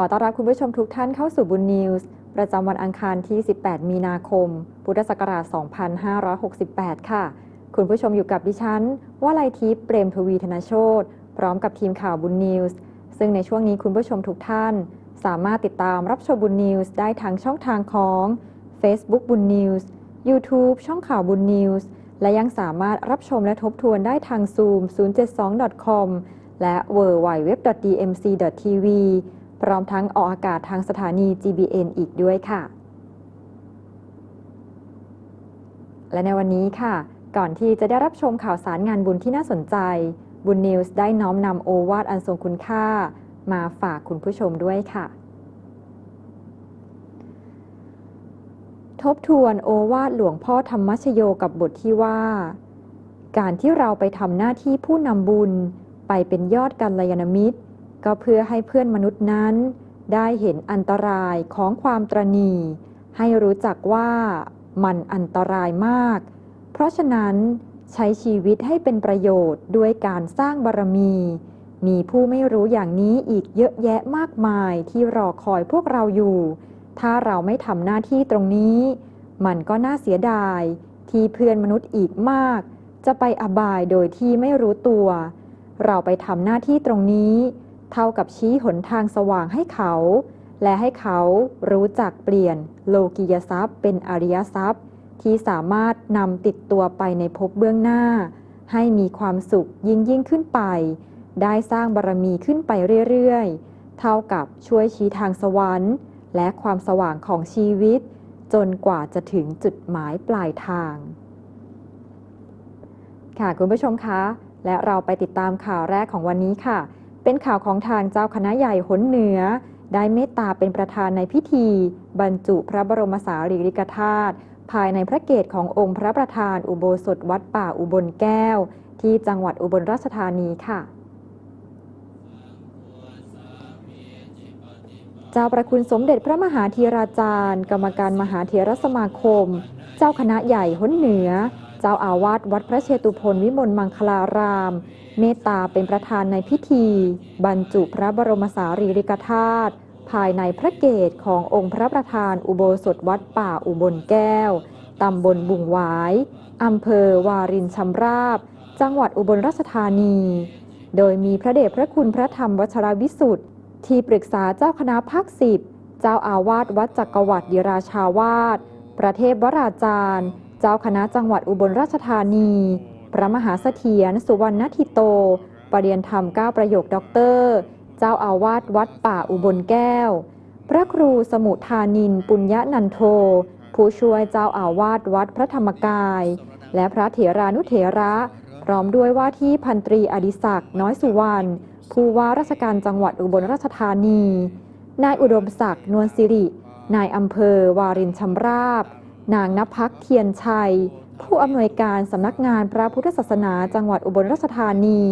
ขอต้อนรับคุณผู้ชมทุกท่านเข้าสู่บุญนิวส์ประจำวันอังคารที่ 18 มีนาคม พุทธศักราช 2568 ค่ะ คุณผู้ชมอยู่กับดิฉันว่าไลทิพย์เปรมทวีธนโชตพร้อมกับทีมข่าวบุญนิวส์ซึ่งในช่วงนี้คุณผู้ชมทุกท่าน สามารถติดตามรับชมบุญนิวส์ได้ทางช่องทางของ Facebook บุญนิวส์ YouTube ช่องข่าวบุญนิวส์และยังสามารถรับชมและทบทวนได้ทาง Zoom 072.com และ w w w d m c t v พร้อมทั้งออกอากาศทางสถานี GBN อีกด้วยค่ะ และในวันนี้ค่ะ ก่อนที่จะได้รับชมข่าวสารงานบุญที่น่าสนใจ บุญนิวส์ได้น้อมนำโอวาทอันทรงคุณค่า มาฝากคุณผู้ชมด้วยค่ะ ทบทวนโอวาทหลวงพ่อธรรมชโยกับบทที่ว่า การที่เราไปทำหน้าที่ผู้นำบุญไปเป็นยอดกัลยาณมิตร ก็เพื่อให้เพื่อนมนุษย์นั้น ได้เห็นอันตรายของความตรณีให้รู้จักว่ามันอันตรายมาก เพราะฉะนั้นใช้ชีวิตให้เป็นประโยชน์ด้วยการสร้างบารมี มีผู้ไม่รู้อย่างนี้อีกเยอะแยะมากมายที่รอคอยพวกเราอยู่ ถ้าเราไม่ทำหน้าที่ตรงนี้ มันก็น่าเสียดาย ที่เพื่อนมนุษย์อีกมาก จะไปอบายโดยที่ไม่รู้ตัว เราไปทำหน้าที่ตรงนี้ เท่ากับชี้หนทางสว่างให้เขา และให้เขารู้จักเปลี่ยนโลกิยทรัพย์ เป็นอริยทรัพย์ ที่สามารถนำติดตัวไปในภพเบื้องหน้า ให้มีความสุขยิ่งยิ่งขึ้นไป ได้สร้างบารมีขึ้นไปเรื่อยๆ เท่ากับช่วยชี้ทางสวรรค์ และความสว่างของชีวิต จนกว่าจะถึงจุดหมายปลายทาง ค่ะคุณผู้ชมคะ และเราไปติดตามข่าวแรกของวันนี้ค่ะ เป็นข่าวของทางเจ้าคณะใหญ่หนเหนือ ได้เมตตาเป็นประธานในพิธี บรรจุพระบรมสารีริกธาตุภายในพระเกศขององค์พระประธานอุโบสถวัดป่าอุบลแก้ว ที่จังหวัดอุบลราชธานีค่ะเจ้าประคุณสมเด็จพระมหาธีราจารย์ กรรมการมหาเถรสมาคม เจ้าคณะใหญ่ห้นเหนือ เจ้าอาวาสวัดพระเชตุพนวิมลมังคลาราม เมตตาเป็นประธานในพิธี บรรจุพระบรมสารีริกธาตุภายในพระเกศขององค์พระประธานอุโบสถวัดป่าอุบลแก้ว ตำบลบุงหวายอำเภอวารินชำราบ จังหวัดอุบลราชธานี โดยมีพระเดชพระคุณพระธรรมวชรวิสุทธิ์ที่ปรึกษาเจ้าคณะภาคสิบ เจ้าอาวาสวัดจักรวรรดิราชาวาส ประเทศวราจารย์ เจ้าคณะจังหวัดอุบลราชธานี พระมหาเสถียรสุวรรณทิโต ปรริยนธรรมเก้าประโยคด็อกเตอร์ เจ้าอาวาสวัดป่าอุบลแก้ว พระครูสมุทานินปุญญนันโท ผู้ช่วยเจ้าอาวาสวัดพระธรรมกาย และพระเถรานุเถระ พร้อมด้วยว่าที่พันตรีอดิศักดิ์น้อยสุวรรณ ผู้ว่าราชการจังหวัดอุบลราชธานี นายอุดมศักดิ์นวลสิริ นายอำเภอวารินชำราบ นางนภักเทียนชัย ผู้อำนวยการสำนักงานพระพุทธศาสนาจังหวัดอุบลราชธานี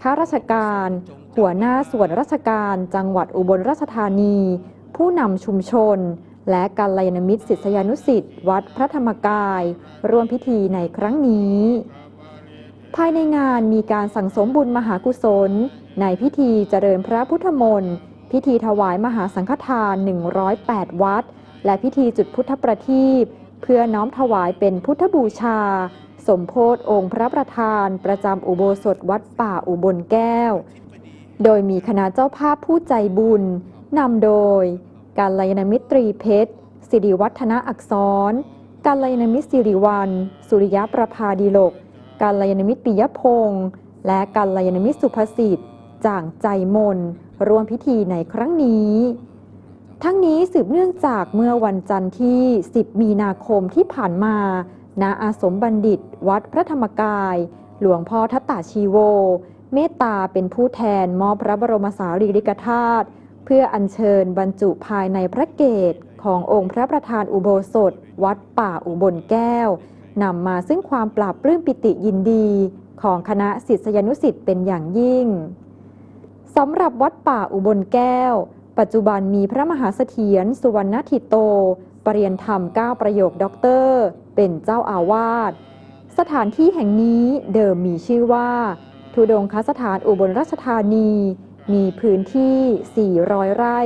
ข้าราชการ หัวหน้าส่วนราชการจังหวัดอุบลราชธานี ผู้นำชุมชน และกัลยาณมิตรศิษยานุสิษย์วัดพระธรรมกาย ร่วมพิธีในครั้งนี้ ภายในงานมีการสั่งสมบุญมหากุศล ในพิธีเจริญพระพุทธมนต์พิธีถวายมหาสังฆทาน 108 วัด และพิธีจุดพุทธประทีป เพื่อน้อมถวายเป็นพุทธบูชา สมโพธิองค์พระประธาน ประจำอุโบสถวัดป่าอุบลแก้ว โดยมีคณะเจ้าภาพผู้ใจบุญนำโดย การลยานมิตรีเพชรสิริวัฒนอักษร การลยานมิตรสิริวัลสุริยประภาดีลก การลยานมิตรปิยพงษ์และการลยานมิตรสุภสิทธิ์ จ่างใจมนร่วมพิธีในครั้งนี้ ทั้งนี้สืบเนื่องจากเมื่อวันจันทร์ที่ 10 มีนาคมที่ผ่านมาณอาสมบัณฑิต วัดพระธรรมกาย หลวงพ่อทัตตาชีโว เมตตาเป็นผู้แทนมอบพระบรมสารีริกธาตุเพื่ออัญเชิญบรรจุภายในพระเกศขององค์พระประธานอุโบสถ วัดป่าอุบลแก้วนำมาซึ่งความปราบปลื้มปิติยินดี ของคณะศิษยานุสิษย์เป็นอย่างยิ่งสำหรับวัดป่าอุบลแก้ว ปัจจุบันมีพระมหาเสถียรสุวรรณทิโต ปรริยนธรรม 9 ประโยคด็อกเตอร์ เป็นเจ้าอาวาส สถานที่แห่งนี้เดิมมีชื่อว่า ทุดงคสถานอุบลราชธานี มีพื้นที่ 400 ไร่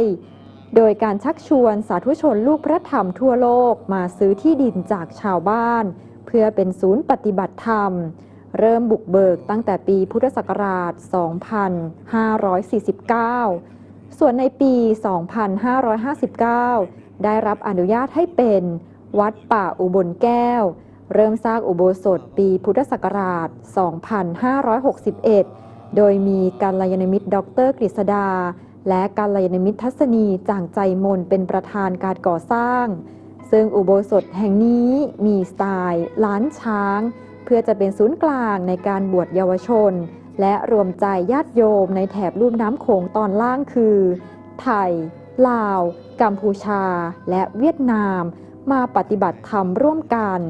โดยการชักชวนสาธุชนลูกพระธรรมทั่วโลกมาซื้อที่ดินจากชาวบ้าน เพื่อเป็นศูนย์ปฏิบัติธรรม เริ่มบุกเบิกตั้งแต่ปีพุทธศักราช 2549 ส่วนในปี 2559 ได้รับอนุญาตให้เป็นวัดป่าอุบลแก้ว เริ่มสร้างอุโบสถปีพุทธศักราช 2561 โดยมีการลยนมิตรดอกเตอรกฤษดา และการลยนมิตรทัศนีจ่างใจมนเป็นประธานการก่อสร้าง ซึ่งอุโบสถแห่งนี้มีสไตล์ล้านช้าง เพื่อจะเป็นศูนย์กลางในการบวชเยาวชน และรวมใจญาติโยมในแถบลุ่มน้ำโขงตอนล่างคือ ไทย ลาว กัมพูชา และเวียดนาม มาปฏิบัติธรรมร่วมกัน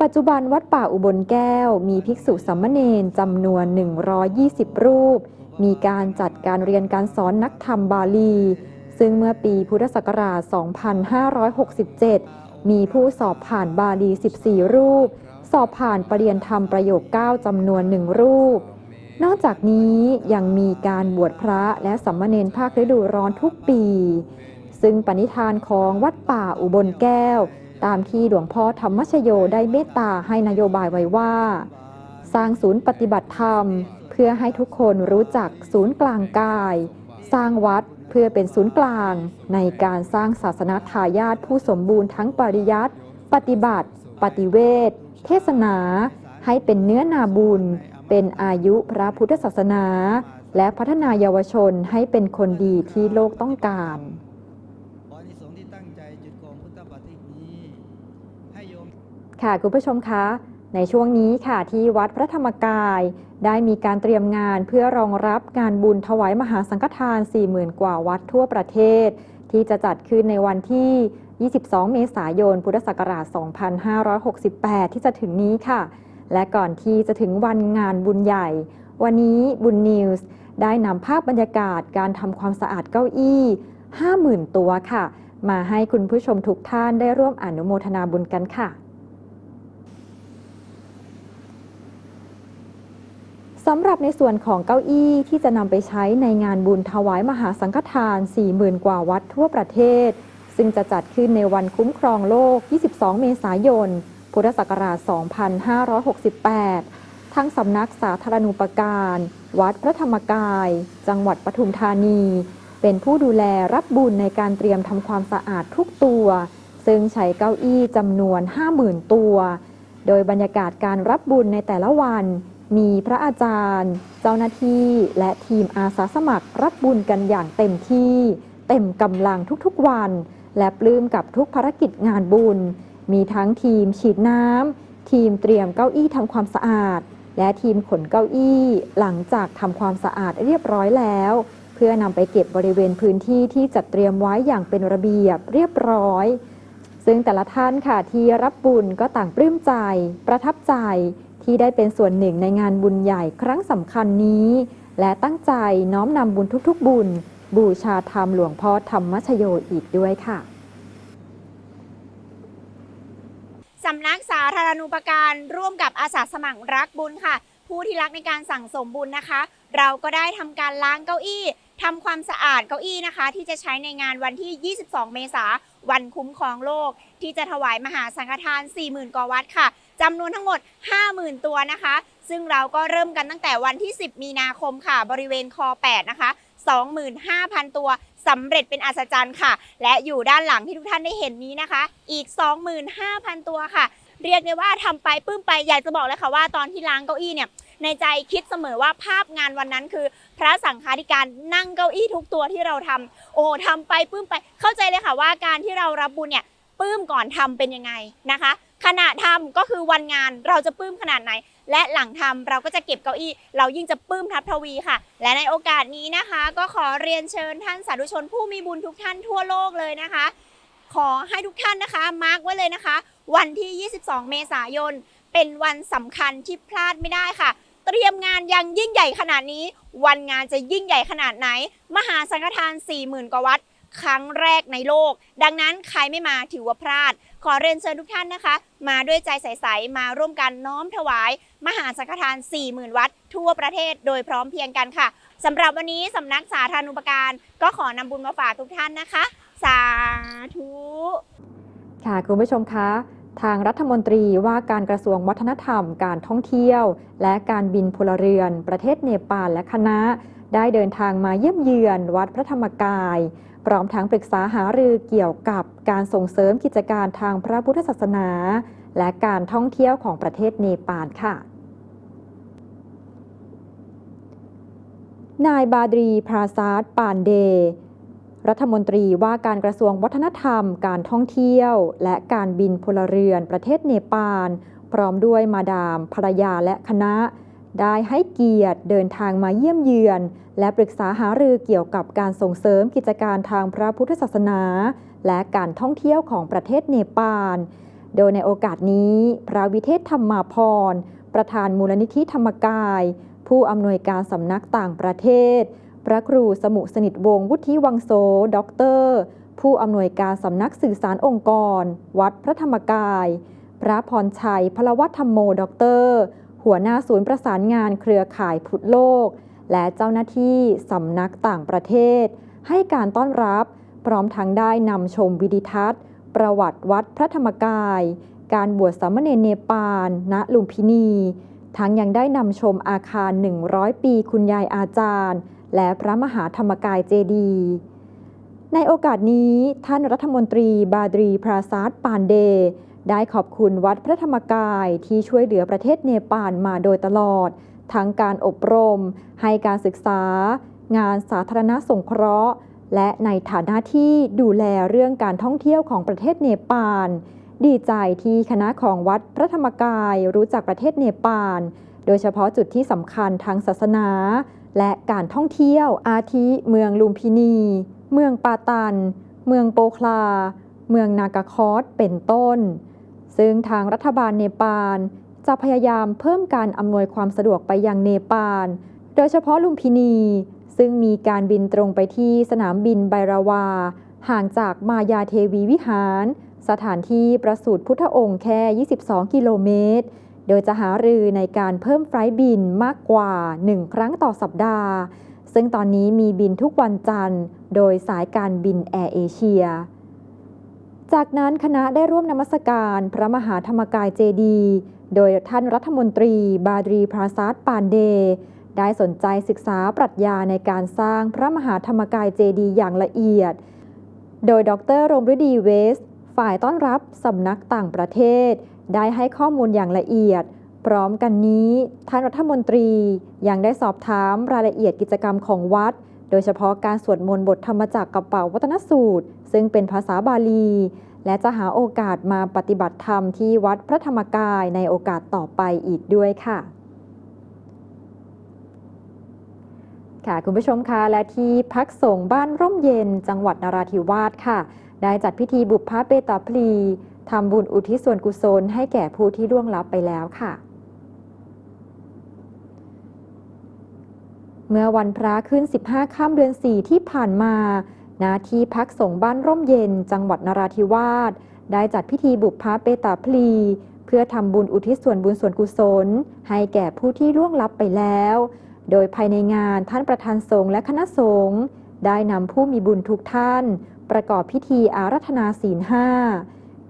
ปัจจุบันวัดป่าอุบลแก้ว มีภิกษุสัมมเนนจำนวน 120 รูป มีการจัดการเรียนการสอนนักธรรมบาลี ซึ่งเมื่อปีพุทธศักราช 2567 มีผู้สอบผ่านบาลี 14 รูป สอบผ่านประเริยนธรรมประโยค 9จำนวนหนึ่งรูป นอกจากนี้ยังมีการบวชพระและสัมมเนนภาคฤดูร้อนทุกปี ซึ่งปณิธานของวัดป่าอุบลแก้ว ตามที่หลวงพ่อธรรมชโยได้เมตตาให้นโยบายไว้ว่า สร้างศูนย์ปฏิบัติธรรม เพื่อให้ทุกคนรู้จักศูนย์กลางกาย สร้างวัดเพื่อเป็นศูนย์กลาง ในการสร้างศาสนาทายาทผู้สมบูรณ์ทั้งปริยัติปฏิบัติ ปฏิเวทเทศนา ให้เป็นเนื้อนาบุญ เป็นอายุพระพุทธศาสนา และพัฒนาเยาวชนให้เป็นคนดีที่โลกต้องการค่ะคุณผู้ชมคะในช่วงนี้ค่ะที่วัดพระธรรมกาย ได้มีการเตรียมงานเพื่อรองรับงานบุญถวายมหาสังฆทาน 40,000 กว่าวัดทั่วประเทศ ที่จะจัดขึ้นในวันที่ 22 เมษายน พุทธศักราช 2568 ที่จะถึงนี้ค่ะ และก่อนที่จะถึงวันงานบุญใหญ่ วันนี้บุญนิวส์ได้นำภาพบรรยากาศการทำความสะอาดเก้าอี้ 50,000 ตัวค่ะ มาให้คุณผู้ชมทุกท่านได้ร่วมอนุโมทนาบุญกันค่ะสำหรับในส่วนของเก้าอี้ที่จะนำไปใช้ในงานบุญถวายมหาสังฆทาน 40,000 กว่าวัดทั่วประเทศ ซึ่งจะจัดขึ้นในวันคุ้มครองโลก 22 เมษายน พุทธศักราช 2568 ทั้งสำนักสาธารณูปการ วัดพระธรรมกาย จังหวัดปทุมธานี เป็นผู้ดูแลรับบุญในการเตรียมทำความสะอาดทุกตัว ซึ่งใช้เก้าอี้จำนวน 50,000 ตัว โดยบรรยากาศการรับบุญในแต่ละวัน มีพระอาจารย์ เจ้าหน้าที่ และทีมอาสาสมัครรับบุญกันอย่างเต็มที่ เต็มกำลังทุกๆวัน และปลื้มกับทุกภารกิจงานบุญ มีทั้งทีมฉีดน้ำ ทีมเตรียมเก้าอี้ทำความสะอาด และทีมขนเก้าอี้หลังจากทำความสะอาดเรียบร้อยแล้ว เพื่อนำไปเก็บบริเวณพื้นที่ที่จัดเตรียมไว้อย่างเป็นระเบียบเรียบร้อย ซึ่งแต่ละท่านค่ะที่รับบุญก็ต่างปลื้มใจ ประทับใจที่ได้เป็นส่วนหนึ่งในงานบุญใหญ่ครั้งสำคัญนี้ และตั้งใจน้อมนำบุญทุกๆ บุญ บูชาธรรมหลวงพ่อธรรมชโยอีกด้วยค่ะ สำนักสาธารณูปการร่วมกับอาสาสมัครรักบุญค่ะ ผู้ที่รักในการสั่งสมบุญนะคะ เราก็ได้ทำการล้างเก้าอี้ทำความสะอาดเก้าอี้นะคะ ที่จะใช้ในงานวันที่ 22 เมษาวันคุ้มครองโลก ที่จะถวายมหาสังฆทาน 40,000 กว่าวัดค่ะจำนวนทั้งหมด 50,000 ตัวนะคะ ซึ่งเราก็เริ่มกันตั้งแต่วันที่ 10 มีนาคมค่ะ บริเวณคอ 8 นะคะ 25,000 ตัว สำเร็จเป็นอัศจรรย์ค่ะ และอยู่ด้านหลังที่ทุกท่านได้เห็นนี้นะคะ อีก 25,000 ตัวค่ะ เรียกได้ว่าทำไปปลื้มไปอยากจะบอกเลยค่ะว่าตอนที่ล้างเก้าอี้เนี่ยในใจคิดเสมอว่าภาพงานวันนั้นคือ พระสังฆาธิการนั่งเก้าอี้ทุกตัวที่เราทำโอ้ทำไปปลื้มไปเข้าใจเลยค่ะว่าการที่เรารับบุญเนี่ยปลื้มก่อนทำเป็นยังไงนะคะขณะทำก็คือวันงานเราจะปลื้มขนาดไหน และหลังทำเราก็จะเก็บเก้าอี้ เรายิ่งจะปลื้มทับทวีค่ะ และในโอกาสนี้นะคะ ก็ขอเรียนเชิญท่านสาธุชนผู้มีบุญทุกท่านทั่วโลกเลยนะคะ ขอให้ทุกท่านนะคะมาร์กไว้เลยนะคะ วันที่ 22 เมษายน เป็นวันสำคัญที่พลาดไม่ได้ค่ะเตรียมงานยังยิ่งใหญ่ขนาดนี้ วันงานจะยิ่งใหญ่ขนาดไหน มหาสังฆทาน 40,000 กว่าวัด ครั้งแรกในโลก ดังนั้นใครไม่มาถือว่าพลาด ขอเรียนเชิญทุกท่านนะคะ มาด้วยใจใสๆมาร่วมกันน้อมถวาย มหาสังฆทาน 40,000 วัดทั่วประเทศโดยพร้อมเพียงกันค่ะสำหรับวันนี้สำนักสาธารณูปการ ก็ขอนำบุญมาฝากทุกท่านนะคะ สาธุ ค่ะคุณผู้ชมคะทางรัฐมนตรีว่าการกระทรวงวัฒนธรรม การท่องเที่ยว และการบินพลเรือน ประเทศเนปาลและคณะ ได้เดินทางมาเยี่ยมเยือนวัดพระธรรมกาย พร้อมทั้งปรึกษาหารือเกี่ยวกับการส่งเสริมกิจการทางพระพุทธศาสนา และการท่องเที่ยวของประเทศเนปาลค่ะนายบาดรีพราซาดปานเด รัฐมนตรีว่าการกระทรวงวัฒนธรรม การท่องเที่ยว และการบินพลเรือนประเทศเนปาล พร้อมด้วยมาดามภรรยาและคณะ ได้ให้เกียรติเดินทางมาเยี่ยมเยือน และปรึกษาหารือเกี่ยวกับการส่งเสริมกิจการทางพระพุทธศาสนา และการท่องเที่ยวของประเทศเนปาล โดยในโอกาสนี้ พระวิเทศธรรมาพร ประธานมูลนิธิธรรมกาย ผู้อำนวยการสำนักต่างประเทศ พระครูสมุสนิทวงศ์วุฒิวังโสด็อกเตอร์ ผู้อำนวยการสำนักสื่อสารองค์กร วัดพระธรรมกาย พระพรชัยพลวัฒธรรมโมด็อกเตอร์ หัวหน้าศูนย์ประสานงานเครือข่ายพุทธโลก และเจ้าหน้าที่สำนักต่างประเทศ ให้การต้อนรับพร้อมทั้งได้นำชมวิดิทัศน์ ประวัติวัดพระธรรมกาย การบวชสามเณรเนปาลณลุมพินี ทั้งยังได้นำชมอาคาร 100 ปีคุณยายอาจารย์ และพระมหาธรรมกายเจดีในโอกาสนี้ท่านรัฐมนตรีบาดรีพราซาดปานเด ได้ขอบคุณวัดพระธรรมกายที่ช่วยเหลือประเทศเนปาลมาโดยตลอด ทั้งการอบรม ให้การศึกษา งานสาธารณสงเคราะห์ และในฐานะที่ดูแลเรื่องการท่องเที่ยวของประเทศเนปาล ดีใจที่คณะของวัดพระธรรมกายรู้จักประเทศเนปาล โดยเฉพาะจุดที่สำคัญทางศาสนา และการท่องเที่ยวอาทิเมืองลุมพินี เมืองปาตัน เมืองโปคลา เมืองนากาคอสเป็นต้น ซึ่งทางรัฐบาลเนปาลจะพยายามเพิ่มการอำนวยความสะดวกไปยังเนปาล โดยเฉพาะลุมพินี ซึ่งมีการบินตรงไปที่สนามบินไบราวา ห่างจากมายาเทวีวิหาร สถานที่ประสูติพุทธองค์แค่ 22 กิโลเมตร โดยจะหารือในการเพิ่มไฟล์บินมากกว่า 1 ครั้งต่อสัปดาห์ ซึ่งตอนนี้มีบินทุกวันจันทร์ โดยสายการบินแอร์เอเชีย จากนั้นคณะได้ร่วมนมัสการพระมหาธรรมกายเจดี โดยท่านรัฐมนตรีบาดรีพราซาดปานเด ได้สนใจศึกษาปรัชญาในการสร้างพระมหาธรรมกายเจดีอย่างละเอียด โดยดรรมฤดีเวส ฝ่ายต้อนรับสำนักต่างประเทศ ได้ให้ข้อมูลอย่างละเอียด พร้อมกันนี้ท่านรัฐมนตรียังได้สอบถามรายละเอียดกิจกรรมของวัด โดยเฉพาะการสวดมนต์บทธรรมจักรกระเป๋าวัฒนสูตร ซึ่งเป็นภาษาบาลี และจะหาโอกาสมาปฏิบัติธรรมที่วัดพระธรรมกายในโอกาสต่อไปอีกด้วยค่ะค่ะคุณผู้ชมคะและที่พักสงฆ์บ้านร่มเย็น จังหวัดนราธิวาสค่ะ ได้จัดพิธีบุพพเปตาพลีทำบุญอุทิศส่วนกุศลให้แก่ผู้ที่ล่วงลับไปแล้วค่ะ เมื่อวันพระขึ้น 15ค่ำเดือน 4 ที่ผ่านมาณที่พักสงฆ์บ้านร่มเย็น จังหวัดนราธิวาส ได้จัดพิธีบุพพเปตาพลี เพื่อทำบุญอุทิศส่วนบุญส่วนกุศล ให้แก่ผู้ที่ล่วงลับไปแล้ว โดยภายในงานท่านประธานสงฆ์และคณะสงฆ์ได้นำผู้มีบุญทุกท่าน ประกอบพิธีอารัธนาศีลห้า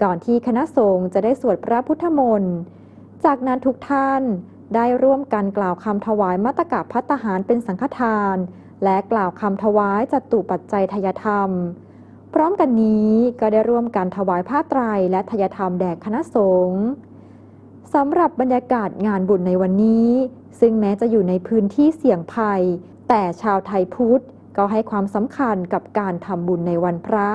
ก่อนที่คณะสงฆ์จะได้สวดพระพุทธมนต์ จากนั้นทุกท่าน ได้ร่วมกันกล่าวคำถวายมัตตกะพัตตาหารเป็นสังฆทาน และกล่าวคำถวายจตุปัจจัยทายธรรม พร้อมกันนี้ก็ได้ร่วมกันถวายผ้าไตรและทายธรรมแด่คณะสงฆ์สำหรับบรรยากาศงานบุญในวันนี้ ซึ่งแม้จะอยู่ในพื้นที่เสี่ยงภัย แต่ชาวไทยพุทธก็ให้ความสำคัญกับการทำบุญในวันพระ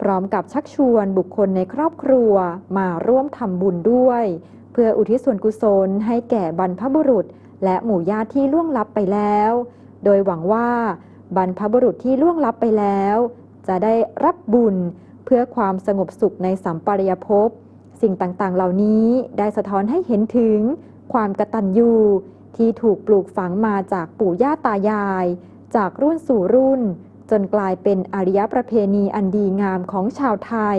พร้อมกับชักชวนบุคคลในครอบครัวมาร่วมทำบุญด้วย เพื่ออุทิศส่วนกุศลให้แก่บรรพบุรุษ และหมู่ญาติที่ล่วงลับไปแล้ว โดยหวังว่าบรรพบุรุษที่ล่วงลับไปแล้ว จะได้รับบุญเพื่อความสงบสุขในสัมปรายภพ สิ่งต่างๆ เหล่านี้ได้สะท้อนให้เห็นถึง ความกตัญญูที่ถูกปลูกฝังมาจากปู่ย่าตายาย จากรุ่นสู่รุ่น จนกลายเป็นอารยประเพณีอันดีงามของชาวไทย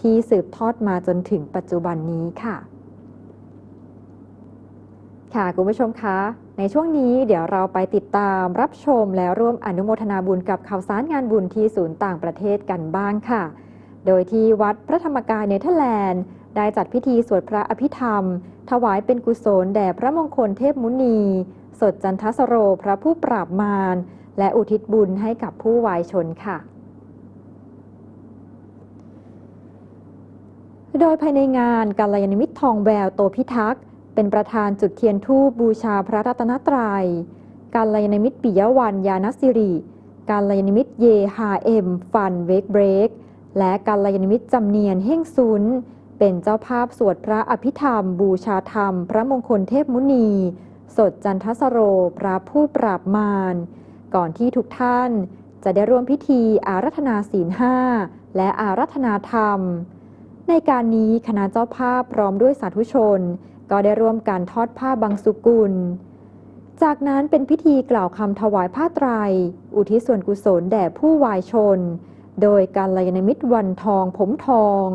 ที่สืบทอดมาจนถึงปัจจุบันนี้ค่ะ ค่ะ คุณผู้ชมคะ ในช่วงนี้เดี๋ยวเราไปติดตามรับชมและร่วมอนุโมทนาบุญกับข่าวสารงานบุญที่ศูนย์ต่างประเทศกันบ้างค่ะ โดยที่วัดพระธรรมกายเนเธอร์แลนด์ ได้จัดพิธีสวดพระอภิธรรม ถวายเป็นกุศลแด่พระมงคลเทพมุนี สดจันทสโรพระผู้ปราบมาร และอุทิศบุญให้กับผู้วายชนค่ะโดยภายในงานกัลยาณมิตรทองแววโตพิทักษ์ เป็นประธานจุดเทียนทูปบูชาพระรัตนตรยัยกัลยาณมิตรปิยวันยานสิริกัลยาณมิตรเยฮาเอ็มฟันเวกเบรก และกัลยาณมิตรจำเนียนเฮ่งซุน เป็นเจ้าภาพสวดพระอภิธรรม บูชาธรรม พระมงคลเทพมุนี สดจันทสโร พระผู้ปราบมาร ก่อนที่ทุกท่านจะได้ร่วมพิธีอารัธนาศีลห้าและอารัธนาธรรม ในการนี้คณะเจ้าภาพพร้อมด้วยสาธุชน ก็ได้ร่วมการทอดผ้าบางสุกุล จากนั้นเป็นพิธีกล่าวคำถวายผ้าไตร อุทิศส่วนกุศลแด่ผู้วายชน โดยการลยนมิตรวันทองผมทอง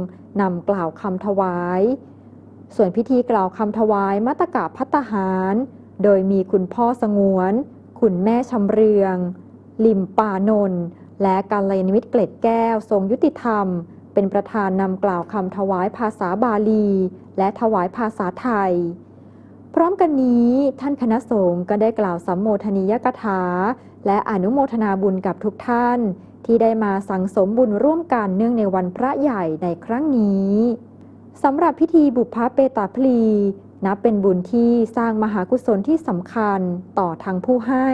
นำกล่าวคำถวาย ส่วนพิธีกล่าวคำถวายมัตตกะพัตหาร โดยมีคุณพ่อสงวน คุณแม่ชำเรือง ลิมปานนท์และการลยนมิตรเกล็ดแก้วทรงยุติธรรม เป็นประธานนำกล่าวคำถวายภาษาบาลี และถวายภาษาไทย พร้อมกันนี้ท่านคณะสงฆ์ก็ได้กล่าวสัมโมทนียกถา และอนุโมทนาบุญกับทุกท่าน ที่ได้มาสังสมบุญร่วมกันเนื่องในวันพระใหญ่ในครั้งนี้สำหรับพิธีบุพพเปตาพลี นับเป็นบุญที่สร้างมหากุศลที่สำคัญต่อทั้งผู้ให้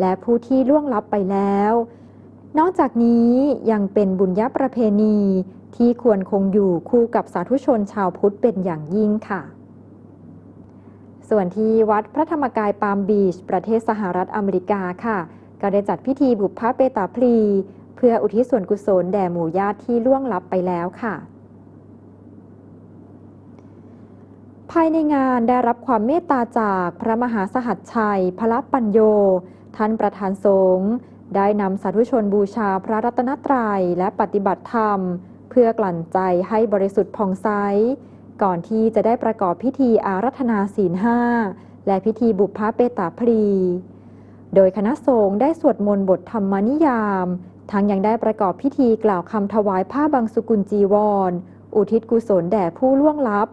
และผู้ที่ล่วงลับไปแล้ว นอกจากนี้ยังเป็นบุญญประเพณีที่ควรคงอยู่คู่กับสาธุชนชาวพุทธเป็นอย่างยิ่งค่ะ ส่วนที่วัดพระธรรมกายปาล์มบีช ประเทศสหรัฐอเมริกาค่ะ ก็ได้จัดพิธีบุพพเปตาพลี เพื่ออุทิศส่วนกุศลแด่หมู่ญาติที่ล่วงลับไปแล้วค่ะ ภายในงานได้รับความเมตตาจากพระมหาสหัสชัย พระปัญโย ท่านประธานสงฆ์ ได้นำสาธุชนบูชาพระรัตนตรัยและปฏิบัติธรรม เพื่อกลั่นใจให้บริสุทธิ์ผ่องใสก่อนที่จะได้ประกอบพิธีอารัธนาศีลห้าและพิธีบุพพเปตาพลีโดยคณะสงฆ์ได้สวดมนต์บทธรรมนิยาม ทั้งยังได้ประกอบพิธีกล่าวคำถวายผ้าบางสุกุลจีวร อุทิศกุศลแด่ผู้ล่วงลับ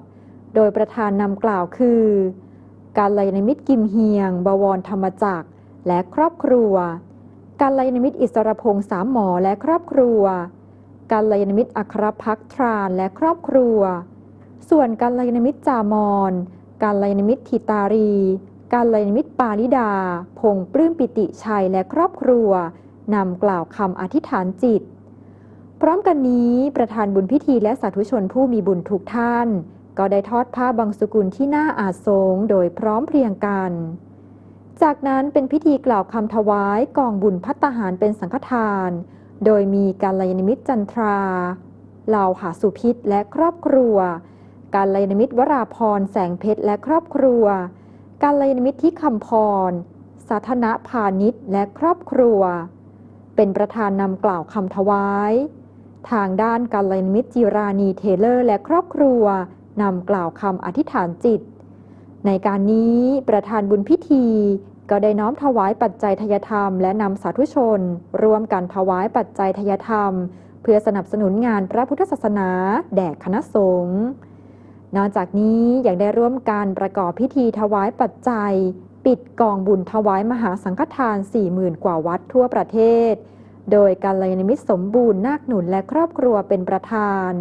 โดยประธานนำกล่าวคือ การลยนมิตรกิมเฮียง บวรธรรมจักร และครอบครัว การลยนมิตรอิสรพงษ์สามหมอและครอบครัว การลยนมิตรอัครพักทรานและครอบครัว ส่วนการลยนมิตรจามอนการลยนมิตรทิตารี การลยนมิตรปาลิดา พงษ์ปลื้มปิติชัยและครอบครัว นำกล่าวคำอธิษฐานจิต พร้อมกันนี้ประธานบุญพิธีและสาธุชนผู้มีบุญทุกท่าน ก็ได้ทอดผ้าบางสุกุลที่หน้าอาสงโดยพร้อมเพรียงกัน จากนั้นเป็นพิธีกล่าวคำถวายกองบุญพัตตาหารเป็นสังฆทาน โดยมีการลยนมิตรจันทรา เหล่าหาสุพิษและครอบครัว การลยนมิตรวราพรแสงเพชรและครอบครัว การลยนมิตรที่คำพร สาธนพาณิชย์และครอบครัว เป็นประธานนำกล่าวคำถวาย ทางด้านการลยนมิตรจิรานีเทเลอร์และครอบครัวนำกล่าวคำอธิษฐานจิต ในการนี้ประธานบุญพิธีก็ได้น้อมถวายปัจจัยทยธรรมและนำสาธุชน ร่วมกันถวายปัจจัยทยธรรม เพื่อสนับสนุนงานพระพุทธศาสนาแด่คณะสงฆ์นอกจากนี้ยังได้ร่วมการประกอบพิธีถวายปัจจัย ปิดกองบุญถวายมหาสังฆทาน 40,000 กว่าวัดทั่วประเทศ โดยการลยนมิตรสมบูรณ์นาคหนุนและครอบครัวเป็นประธาน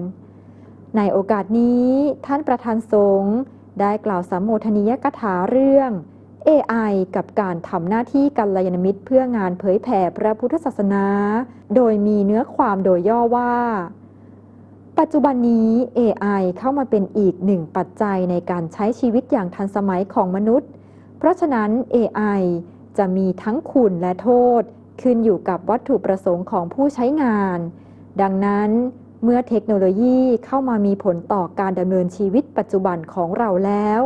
ในโอกาสนี้ท่านประธานสงฆ์ ได้กล่าวสัมโมทนียกถาเรื่อง AI กับการทำหน้าที่กัลยาณมิตรเพื่องานเผยแผ่พระพุทธศาสนา โดยมีเนื้อความโดยย่อว่า ปัจจุบันนี้ AI เข้ามาเป็นอีกหนึ่งปัจจัยในการใช้ชีวิตอย่างทันสมัยของมนุษย์ เพราะฉะนั้น AI จะมีทั้งคุณและโทษ ขึ้นอยู่กับวัตถุประสงค์ของผู้ใช้งาน ดังนั้น เมื่อเทคโนโลยีเข้ามามีผลต่อการดำเนินชีวิตปัจจุบันของเราแล้ว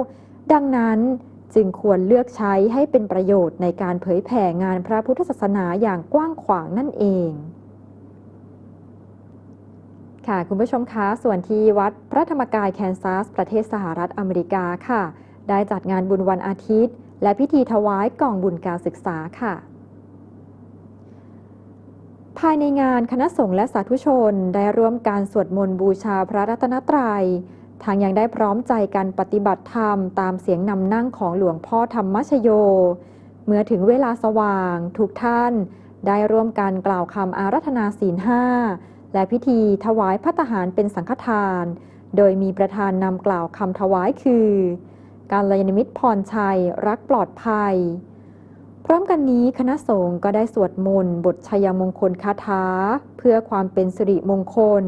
ดังนั้นจึงควรเลือกใช้ให้เป็นประโยชน์ในการเผยแผ่งานพระพุทธศาสนาอย่างกว้างขวางนั่นเอง ค่ะคุณผู้ชมคะส่วนที่วัดพระธรรมกายแคนซัส ประเทศสหรัฐอเมริกาค่ะ ได้จัดงานบุญวันอาทิตย์ และพิธีถวายกล่องบุญการศึกษาค่ะ ภายในงานคณะสงฆ์และสาธุชนได้ร่วมการสวดมนต์บูชาพระรัตนตรัยทางยังได้พร้อมใจกันปฏิบัติธรรมตามเสียงนำนั่งของหลวงพ่อธรรมชโย เมื่อถึงเวลาสว่าง ทุกท่าน ได้ร่วมกันกล่าวคำอารัธนาศีลห้าและพิธีถวายพัตตาหารเป็นสังฆทาน โดยมีประธานนำกล่าวคำถวายคือ การลยนมิตรพรชัย รักปลอดภัย พร้อมกันนี้คณะสงฆ์ก็ได้สวดมนต์บทชัยมงคลคาถา เพื่อความเป็นสิริมงคล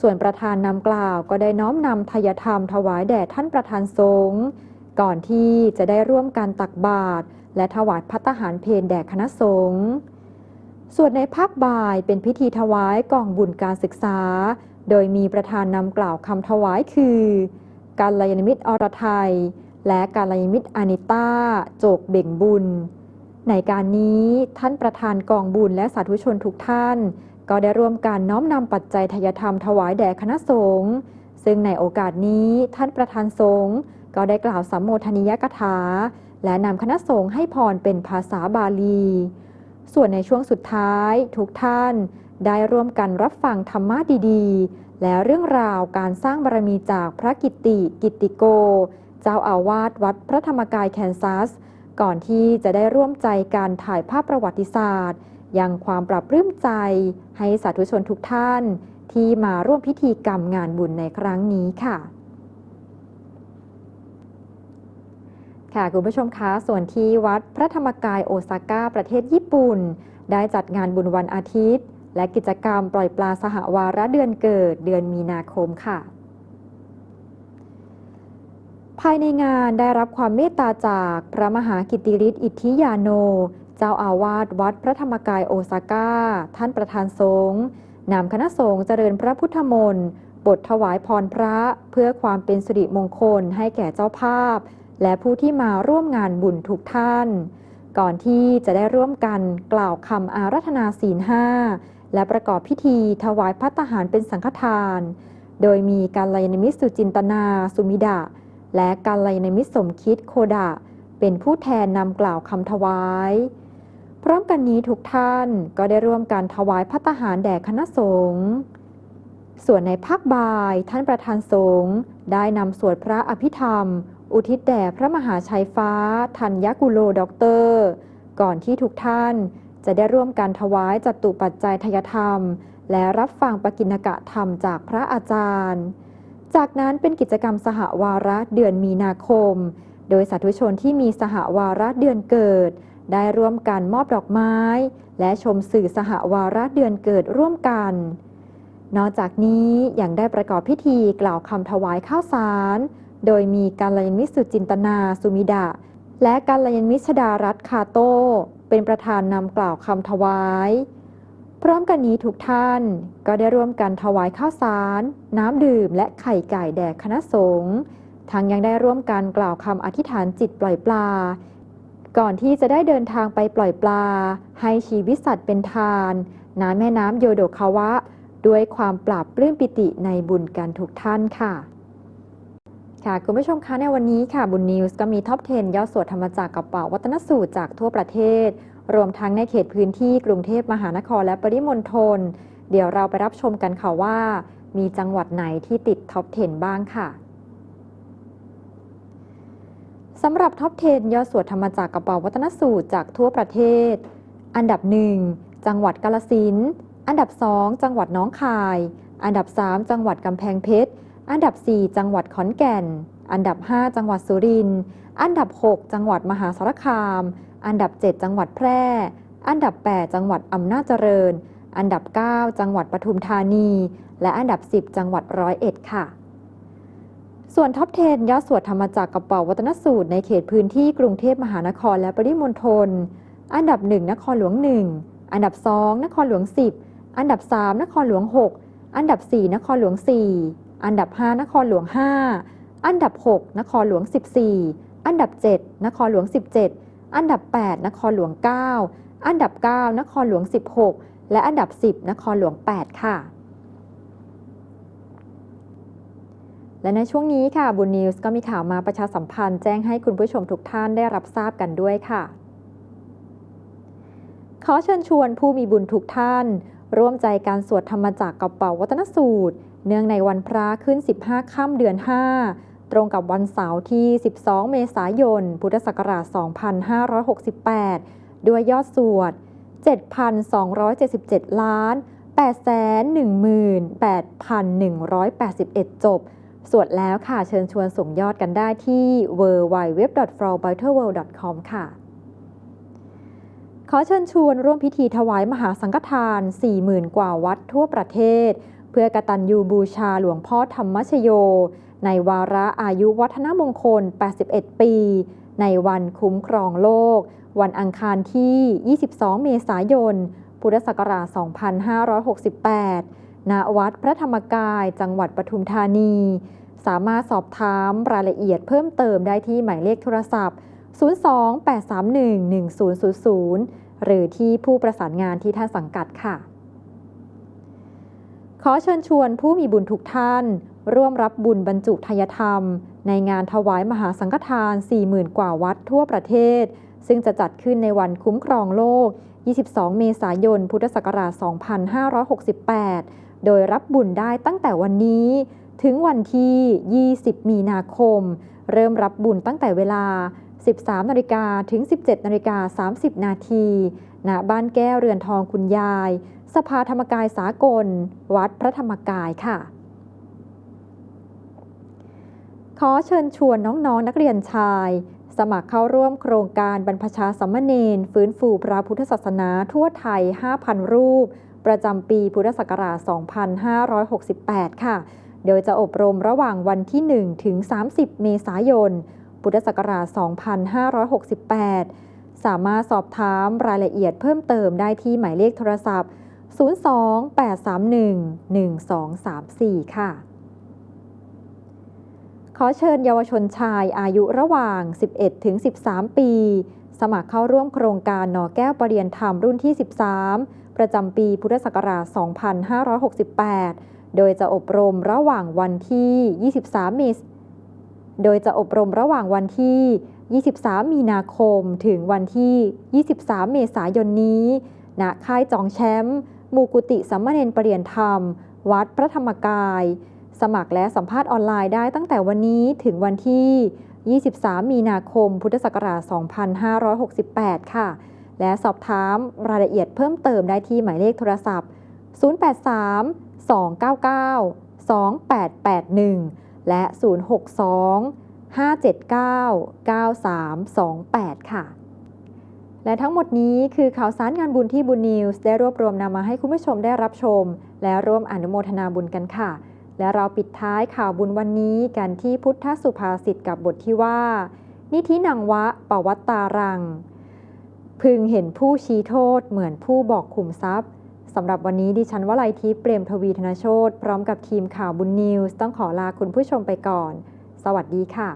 ส่วนประธานนำกล่าวก็ได้น้อมนำทายธรรมถวายแด่ท่านประธานสงฆ์ก่อนที่จะได้ร่วมกันตักบาตรและถวายพัตหารเพลแด่คณะสงฆ์ส่วนในภาคบ่ายเป็นพิธีถวายกล่องบุญการศึกษา โดยมีประธานนำกล่าวคำถวายคือ การลยนมิตรอรไทย และการลยนมิตรอานิต้า โจกเบ่งบุญ ในการนี้ท่านประธานกองบุญและสาธุชนทุกท่าน ก็ได้ร่วมกันน้อมนำปัจจัยทายธรรมถวายแด่คณะสงฆ์ซึ่งในโอกาสนี้ท่านประธานสงฆ์ก็ได้กล่าวสัมโมทนิยกถา และนำคณะสงฆ์ให้พรเป็นภาษาบาลี ส่วนในช่วงสุดท้ายทุกท่าน ได้ร่วมกันรับฟังธรรมะดีๆ และเรื่องราวการสร้างบารมีจากพระกิตติกิตติโก เจ้าอาวาสวัดพระธรรมกายแคนซัส ก่อนที่จะได้ร่วมใจการถ่ายภาพประวัติศาสตร์ ยังความปรับปลื้มใจให้สาธุชนทุกท่าน ที่มาร่วมพิธีกรรมงานบุญในครั้งนี้ค่ะค่ะ คุณผู้ชมคะส่วนที่วัดพระธรรมกายโอซาก้าประเทศญี่ปุ่น ได้จัดงานบุญวันอาทิตย์ และกิจกรรมปล่อยปลาสหวาระเดือนเกิดเดือนมีนาคมค่ะ ภายในงานได้รับความเมตตาจากพระมหากิติฤทธิ์อิทธิยาโน เจ้าอาวาสวัดพระธรรมกายโอซาก้า ท่านประธานสงฆ์นำคณะสงฆ์เจริญพระพุทธมนต์บทถวายพรพระเพื่อความเป็นสิริมงคลให้แก่เจ้าภาพ และผู้ที่มาร่วมงานบุญทุกท่าน ก่อนที่จะได้ร่วมกันกล่าวคำอารัธนาศีลห้าและประกอบพิธีถวายพัตตาหารเป็นสังฆทาน โดยมีการลยนมิตรสุจินตนา สุมิดา และการลยนมิตรสมคิดโคดะ เป็นผู้แทนนำกล่าวคำถวาย พร้อมกันนี้ทุกท่านก็ได้ร่วมกันถวายพัตตาหารแด่คณะสงฆ์ส่วนในภาคบ่ายท่านประธานสงฆ์ได้นำสวดพระอภิธรรม อุทิศแด่พระมหาชัยฟ้าธัญกุโลด็อกเตอร์ ก่อนที่ทุกท่านจะได้ร่วมกันถวายจตุปัจจัยทยธรรม และรับฟังปกิณกะธรรมจากพระอาจารย์ จากนั้นเป็นกิจกรรมสหวาระเดือนมีนาคม โดยสาธุชนที่มีสหวาระเดือนเกิด ได้ร่วมกันมอบดอกไม้ และชมสื่อสหวาระเดือนเกิดร่วมกัน นอกจากนี้ยังได้ประกอบพิธีกล่าวคำถวายข้าวสาร โดยมีการลยนมิสุจินตนาสุมิดาและการลยนมิชดารัตคาโต้เป็นประธานนำกล่าวคำถวาย พร้อมกันนี้ทุกท่านก็ได้ร่วมกันถวายข้าวสาร น้ำดื่ม และไข่ไก่แด่คณะสงฆ์ทั้งยังได้ร่วมกันกล่าวคำอธิษฐานจิตปล่อยปลา ก่อนที่จะได้เดินทางไปปล่อยปลา ให้ชีวิตสัตว์เป็นทานน้ำแม่น้ำโยโดคาวะ ด้วยความปราบปลื้มปิติในบุญกันทุกท่านค่ะ ค่ะคุณผู้ชมคะในวันนี้ค่ะบุญนิวส์ก็มีท็อป 10ย่อสวดธรรมจักกับเป่าวัฒนสูตรจากทั่วประเทศ รวมทั้งในเขตพื้นที่กรุงเทพมหานครและปริมณฑล เดี๋ยวเราไปรับชมกันค่ะว่า มีจังหวัดไหนที่ติดท็อป 10 บ้างค่ะสำหรับท็อป 10ย่อสวดธรรมจักรกับเป่าวัฒนสูตรจากทั่วประเทศ อันดับ 1 จังหวัดกาลสิน อันดับ 2 จังหวัดน้องคาย อันดับ 3 จังหวัดกำแพงเพชร อันดับ 4 จังหวัดขอนแก่น อันดับ 5 จังหวัดสุรินทร์ อันดับ 6 จังหวัดมหาสารคาม อันดับ 7 จังหวัดแพร่ อันดับ 8 จังหวัดอำนาจเจริญ อันดับ 9 จังหวัดปทุมธานี และอันดับ 10 จังหวัดร้อยเอ็ดค่ะ ส่วนท็อป 10ยอดสวดธรรมจักรกับเป่าวัฒนสูตรในเขตพื้นที่กรุงเทพมหานครและปริมณฑล อันดับ 1 นครหลวง 1 อันดับ 2 นครหลวง 10 อันดับ 3 นครหลวง 6 อันดับ 4 นครหลวง 4 อันดับ 5 นครหลวง 5 อันดับ 6 นครหลวง 14 อันดับ 7 นครหลวง 17 อันดับ 8 นครหลวง 9 อันดับ 9 นครหลวง 16 และอันดับ 10 นครหลวง 8 ค่ะ และในช่วงนี้ค่ะบุญนิวส์ก็มีข่าวมาประชาสัมพันธ์แจ้งให้คุณผู้ชมทุกท่านได้รับทราบกันด้วยค่ะ ขอเชิญชวนผู้มีบุญทุกท่าน ร่วมใจการสวดธรรมจักรกับเป่าวัฒนสูตร เนื่องในวันพระขึ้น 15 ค่ำเดือน 5 ตรงกับวันเสาร์ที่ 12 เมษายน พุทธศักราช 2568 ด้วยยอดสวด 7,277 ล้าน 818,181 จบ สวดแล้วค่ะ เชิญชวนส่งยอดกันได้ที่ www.flowbitterworld.com ค่ะ ขอเชิญชวนร่วมพิธีถวายมหาสังฆทาน 40,000 กว่าวัดทั่วประเทศ เพื่อกตัญญูบูชาหลวงพ่อธรรมชโย ในวาระอายุวัฒนมงคล 81 ปี ในวันคุ้มครองโลก วันอังคารที่ 22 เมษายน พุทธศักราช 2568 ณ วัดพระธรรมกาย จังหวัดปทุมธานี สามารถสอบถามรายละเอียดเพิ่มเติมได้ที่หมายเลขโทรศัพท์ 028311000 หรือที่ผู้ประสานงานที่ท่านสังกัดค่ะ ขอเชิญชวนผู้มีบุญทุกท่าน ร่วมรับบุญบรรจุทยธรรม ในงานถวายมหาสังฆทาน 40,000 กว่าวัดทั่วประเทศ ซึ่งจะจัดขึ้นในวันคุ้มครองโลก 22 เมษายน พุทธศักราช 2568 โดยรับบุญได้ตั้งแต่วันนี้ ถึงวันที่ 20 มีนาคม เริ่มรับบุญตั้งแต่เวลา 13นาฬิกาถึง 17นาฬิกา30 นาทีณบ้านแก้วเรือนทองคุณยาย สภาธรรมกายสากล วัดพระธรรมกายค่ะ ขอเชิญชวนน้องๆนนักเรียนชาย สมัครเข้าร่วมโครงการบรรพชาสัมมเนนฟื้นฟูพระพุทธศาสนาทั่วไทย 5,000 รูป ประจำปีพุทธศักราช 2568 ค่ะ โดยจะอบรมระหว่างวันที่ 1 ถึง 30 เมษายน พุทธศักราช 2568 สามารถสอบถามรายละเอียดเพิ่มเติมได้ที่หมายเลขโทรศัพท์ 028311234 ค่ะ อเชิญเยาวชนชายอายุระหว่าง 11 ถึง 13 ปี สมัครเข้าร่วมโครงการหนอแก้วประเรียนธรรมรุ่นที่ 13 ประจำปีพุทธศักราช 2568 โดยจะอบรมระหว่างวันที่ 23มษโดยจะอบรมระหว่างวันที่ 23 มีนาคม ถึงวันที่ 23 เมษายนนี้ ณ ค่ายจองแชมป์ มูกุติสัมมาเนนประเรียนธรรม วัดพระธรรมกาย สมัครและสัมภาษณ์ออนไลน์ได้ตั้งแต่วันนี้ถึงวันที่ 23 มีนาคม พุทธศักราช 2568 ค่ะ และสอบถามรายละเอียดเพิ่มเติมได้ที่หมายเลขโทรศัพท์ 083 299 2881 และ 062 579 9328 ค่ะ และทั้งหมดนี้คือข่าวสารงานบุญที่บุญนิวส์ได้รวบรวมนำมาให้คุณผู้ชมได้รับชม และร่วมอนุโมทนาบุญกันค่ะ และเราปิดท้ายข่าวบุญวันนี้กันที่พุทธสุภาษิตกับบทที่ว่า นิธินังวะปวัตตารัง พึงเห็นผู้ชี้โทษเหมือนผู้บอกขุมทรัพย์สำหรับวันนี้ดิฉันวลัยทิพย์เปรมทวีธนโชตพร้อมกับทีมข่าวบุญนิวส์ต้องขอลาคุณผู้ชมไปก่อน สวัสดีค่ะ